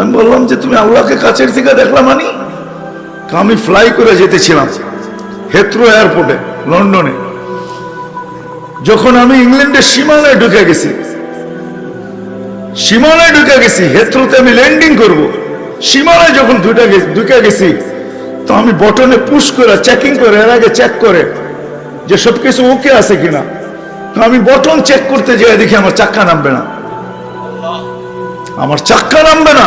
আমি বললাম যে তুমি আল্লাহকে কাছের থেকে দেখলাম তো আমি ফ্লাই করে যেতেছিলাম হেথ্রো এয়ারপোর্টে লন্ডনে যখন আমি ইংল্যান্ডের সীমানায় ঢুকে গেছি, সীমানায় ঢুকে গেছি হেথ্রোতে আমি ল্যান্ডিং করব। সীমানায় যখন দুটা ঢুকে গেছি, তো আমি বটনে পুশ করে চেকিং করে, এর আগে চেক করে যে সবকিছু ওকে আছে কিনা। তো আমি বটন চেক করতে যেয়ে দেখি আমার চাক্কা নামবে না। আমার চাক্কা নামবে না।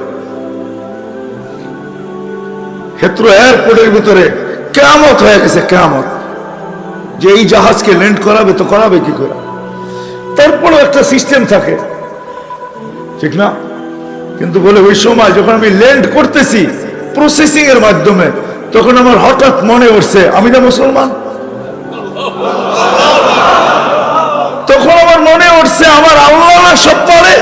হেত্র এয়ারপোর্টের ভিতরে কেমত হয়ে গেছে কেমত যে এই জাহাজকে ল্যান্ড করাবে, তো করাবে কি করে? তারপরও একটা সিস্টেম থাকে। ঠিক না? কিন্তু বলে, ওই সময় যখন আমি ল্যান্ড করতেছি প্রসেসিং এর মাধ্যমে, তখন আমার হঠাৎ মনে উঠছে, আমি না মুসলমান? তখন আমার মনে উঠছে, আমার আল্লাহ সব পারে।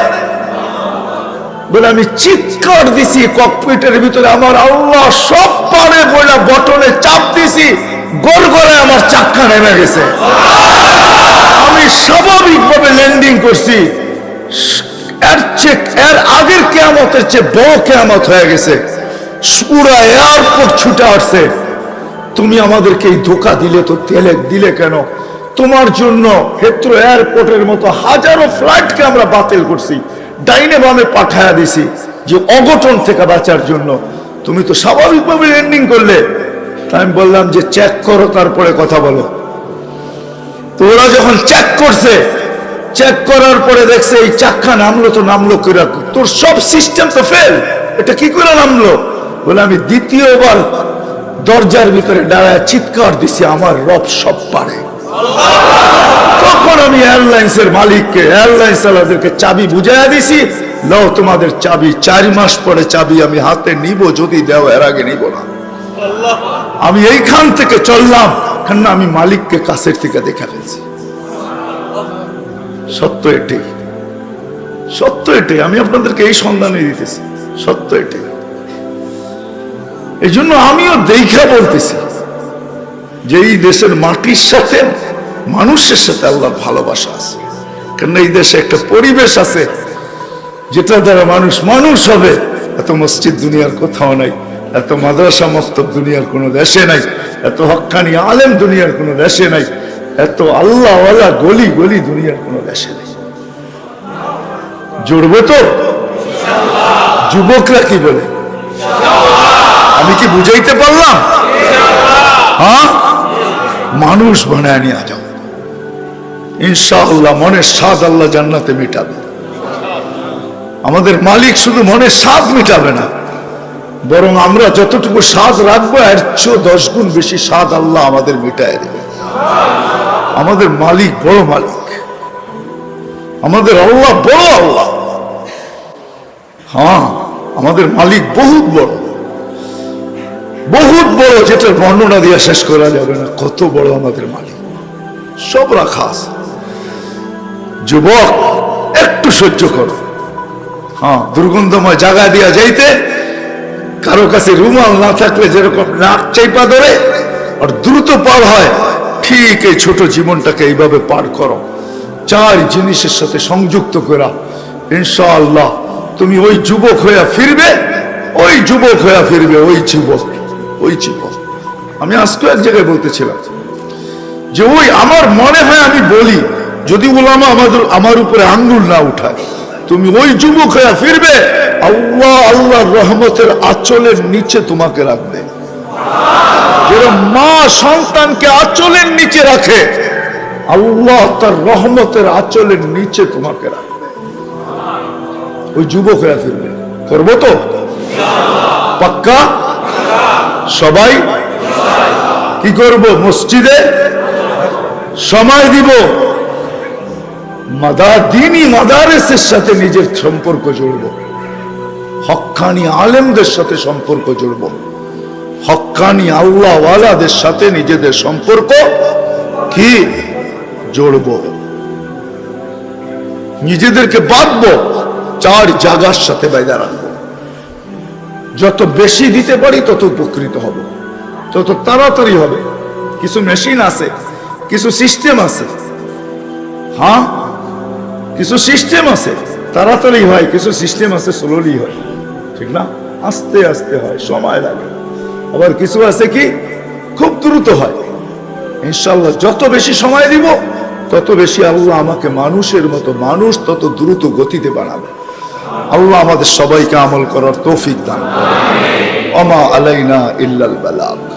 বলে আমি চিৎকার দিছি ককপিটের ভিতরে আমার আল্লাহ সব পারে বলে বটনে চাপ দিছি করে আমার চাক্কা নেমে গেছে। আমি স্বাভাবিকভাবে ল্যান্ডিং করছি। এর এর আগের কেয়ামতের চেয়ে বড় কেয়ামত হয়ে গেছে। পুরা এয়ারপোর্ট ছুটে আসছে। তুমি আমাদেরকে এই ধোকা দিলে তো তেলে দিলে কেন? তোমার জন্য হেত্র এয়ারপোর্টের মতো হাজারো ফ্লাইটকে আমরা বাতিল করছি। ডাইনে বামে পাঠায়া দিছি যে অঘটন থেকে বাঁচার জন্য। তুমি তো স্বাভাবিকভাবে ল্যান্ডিং করলে। তাই আমি বললাম যে চেক করো, তারপরে কথা বলো। তো ওরা যখন চেক করছে চেক করার পরে দেখছে এই চাক্কা নামলো তো নামলো করে তোর সব সিস্টেম তো ফেল এটা কি করে নামলো? বলে, আমি দ্বিতীয়বার দরজার ভিতরে দাঁড়ায় চিৎকার দিছি, আমার রব সব পারে। আমি মালিককে, এয়ারলাইন্স চাবি দিছি। তোমাদের চাবি, চার মাস পরে চাবি আমি হাতে নিব, যদি দেও এর আগে নিব না। আমি এইখান থেকে চললাম কেন আমি মালিককে কাছের থেকে দেখা ফেলছি। সত্য সত্য আমি আপনাদেরকে এই সন্ধানে দিতেছি। সত্য এই জন্য আমিও দেখা বলতেছি যে এই দেশের মাটির সাথে মানুষের সাথে আল্লাহর ভালোবাসা আছে। কেন এই দেশে একটা পরিবেশ আছে যেটা দ্বারা মানুষ মানুষ হবে। এত মসজিদ দুনিয়ার কোথাও নাই, এত মাদ্রাসা মস্তব দুনিয়ার কোনো দেশে নাই, এত হক্কানি আলেম দুনিয়ার কোনো দেশে নাই, এত আল্লাহওয়ালা গলি গলি দুনিয়ার কোনো দেশে নেই। জুড়বে তো? যুবকরা কি বলে? আমি কি বুঝাইতে পারলাম? হ্যাঁ? মানুষ বানায় নিয়ে যাও। ইনশাআল্লাহ মনের স্বাদ আল্লাহ জান্নাতে মিটাবে। আমাদের মালিক শুধু মনের স্বাদ মিটাবে না, বরং আমরা যতটুকু স্বাদ রাখব, এর চেয়ে দশ গুণ বেশি স্বাদ আল্লাহ আমাদের মিটায় দেবে। আমাদের মালিক বড় মালিক, আমাদের আল্লাহ বড় আল্লাহ। হ্যাঁ আমাদের মালিক বহুত বড় বহুত বড়, যেটার বর্ণনা দিয়ে শেষ করা যাবে না। কত বড় আমাদের মালিক। সব রাখা আছে। যুবক, একটু সহ্য করো। হ্যাঁ দুর্গন্ধময় জায়গা দিয়া যাইতে কারও কাছে রুমাল না থাকলে যেরকম নাক চাইপা ধরে আর দ্রুত পার হয়, ঠিক এই ছোট জীবনটাকে এইভাবে পার করো। চার জিনিসের সাথে সংযুক্ত করা। ইনশাআল্লাহ, তুমি ওই যুবক হইয়া ফিরবে, ওই যুবক হইয়া ফিরবে, ওই যুবক ওই যুবক। আমি আজকে এক জায়গায় বলতেছিলাম যে, ওই আমার মনে হয় আমি বলি। যদি ওলামা আমাদের আমার উপরে আঙ্গুল না উঠায়, তুমি ওই যুবক হয়ে ফিরবে। আল্লাহ, আল্লাহর রহমতের আঁচলের নিচে তোমাকে রাখবে। মা সন্তানকে আঁচলের নিচে রাখে, আল্লাহ তার রহমতের আঁচলের নিচে তোমাকে রাখবে। ওই যুবক হয়ে ফিরবে। করব তো? পাক্কা? সবাই? কি করব? মসজিদে? সময় দিব? মাদার মাদারেসের সাথে নিজের সম্পর্ক হক্কানি আলেমদের সাথে সম্পর্ক হক্কানি সাথে নিজেদের সম্পর্ক কি? নিজেদেরকে বাঁধবো, চার জাগার সাথে বাইদা রাখব। যত বেশি দিতে পারি তত উপকৃত হব। তত তাড়াতাড়ি হবে। কিছু মেশিন আছে, কিছু সিস্টেম আছে। হ্যাঁ? কিছু সিস্টেম আছে, তাড়াতাড়ি হয়, কিছু সিস্টেম আছে স্লোলি হয়। ঠিক না? আস্তে আস্তে হয়, সময় লাগে। আবার কিছু আছে কি? খুব দ্রুত হয়। ইনশাল্লাহ যত বেশি সময় দিব, তত বেশি আল্লাহ আমাকে মানুষের মতো মানুষ তত দ্রুত গতিতে বানাবে। আল্লাহ আমাদের সবাইকে আমল করার তৌফিক দান অমা আলাইনা ইল্লাল বালাগ।